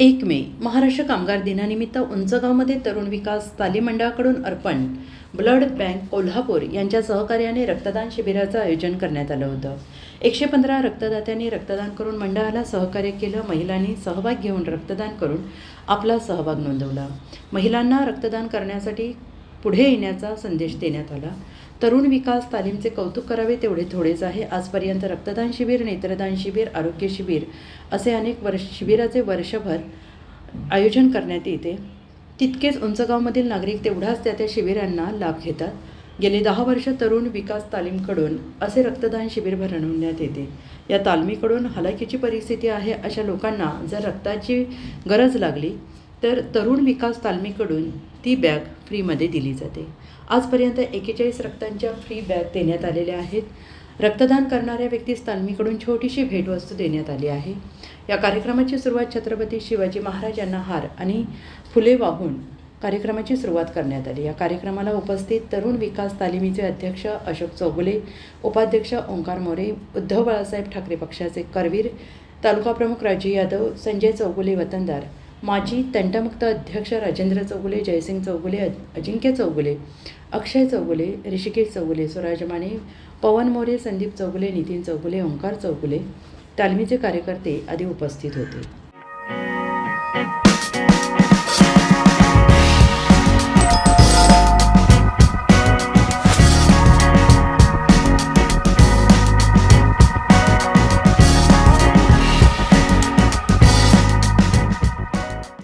एक मे महाराष्ट्र कामगार दिनानिमित्त उंचगावमध्ये तरुण विकास तालीम मंडळाकडून अर्पण. ब्लड बँक कोल्हापूर यांच्या सहकार्याने रक्तदान शिबिराचं आयोजन करण्यात आलं होतं. एकशे पंधरा रक्तदात्यांनी रक्तदान करून मंडळाला सहकार्य केलं. महिलांनी सहभाग घेऊन रक्तदान करून आपला सहभाग नोंदवला. महिलांना रक्तदान करण्यासाठी पुढे येण्याचा संदेश देण्यात आला. तरुण विकास तालीमचे कौतुक करावे तेवढे थोडेच आहे. आजपर्यंत रक्तदान शिबिर नेत्रदान शिबिर आरोग्य शिबिर असे अनेक वर्ष शिबिराचे वर्षभर आयोजन करण्यात येते. तितकेच उंचगावमधील नागरिक तेवढाच त्या त्या शिबिरांना लाभ घेतात. गेले दहा वर्ष तरुण विकास तालीमकडून असे रक्तदान शिबिर भरवण्यात येते. या तालमीकडून हलाखीची परिस्थिती आहे अशा लोकांना जर रक्ताची गरज लागली तर तरुण विकास तालमीकडून ती बॅग फ्रीमध्ये दिली जाते. आजपर्यंत एकेचाळीस रक्तांच्या फ्री बॅग देण्यात आलेल्या आहेत. रक्तदान करणाऱ्या व्यक्तीस तालमीकडून छोटीशी भेटवस्तू देण्यात आली आहे. या कार्यक्रमाची सुरुवात छत्रपती शिवाजी महाराज यांना हार आणि फुले वाहून कार्यक्रमाची सुरुवात करण्यात आली. या कार्यक्रमाला उपस्थित तरुण विकास तालिमीचे अध्यक्ष अशोक चौगुले उपाध्यक्ष ओंकार मोरे उद्धव बाळासाहेब ठाकरे पक्षाचे करवीर तालुका प्रमुख राजू यादव संजय चौगुले वतनदार माजी तंटमुक्त अध्यक्ष राजेंद्र चौगुले जयसिंग चौगुले अजिंक्य चौगुले अक्षय चौगुले ऋषिकेश चौगुले स्वराज माने पवन मोरे संदीप चौगुले नितीन चौगुले ओंकार चौगुले तालमीचे कार्यकर्ते आदी उपस्थित होते.